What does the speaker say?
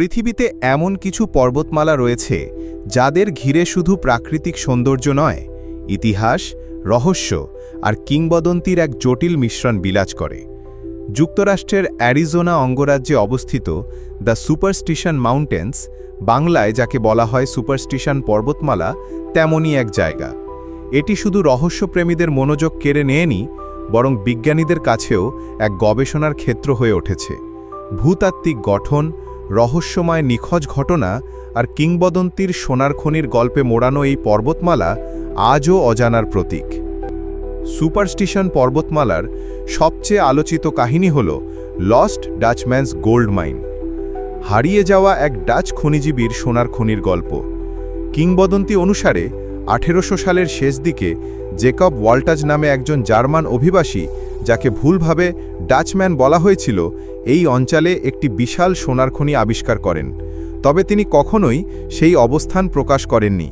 পৃথিবীতে এমন কিছু পর্বতমালা রয়েছে, যাদের ঘিরে শুধু প্রাকৃতিক সৌন্দর্য নয়, ইতিহাস, রহস্য আর কিংবদন্তির এক জটিল মিশ্রণ বিলাজ করে। যুক্তরাষ্ট্রের অ্যারিজোনা অঙ্গরাজ্যে অবস্থিত দ্য সুপারস্টিশন মাউন্টেন্স, বাংলায় যাকে বলা হয় সুপারস্টিশন পর্বতমালা, তেমনই এক জায়গা। এটি শুধু রহস্যপ্রেমীদের মনোযোগ কেড়ে নেয়নি, বরং বিজ্ঞানীদের কাছেও এক গবেষণার ক্ষেত্র হয়ে উঠেছে। ভূতাত্ত্বিক গঠন রহস্যময় নিখোঁজ ঘটনা আর কিংবদন্তির সোনার খনির গল্পে মোড়ানো এই পর্বতমালা আজও অজানার প্রতীক। সুপারস্টিশন পর্বতমালার সবচেয়ে আলোচিত কাহিনী হল লস্ট ডাচম্যানস গোল্ড মাইন। হারিয়ে যাওয়া এক ডাচ খনিজীবীর সোনার খনির গল্প। কিংবদন্তি অনুসারে আঠেরোশো সালের শেষ দিকে জেকব ওয়াল্টাজ নামে একজন জার্মান অভিবাসী, যাকে ভুলভাবে ডাচম্যান বলা হয়েছিল, এই অঞ্চলে একটি বিশাল সোনার খনি আবিষ্কার করেন। তবে তিনি কখনোই সেই অবস্থান প্রকাশ করেননি।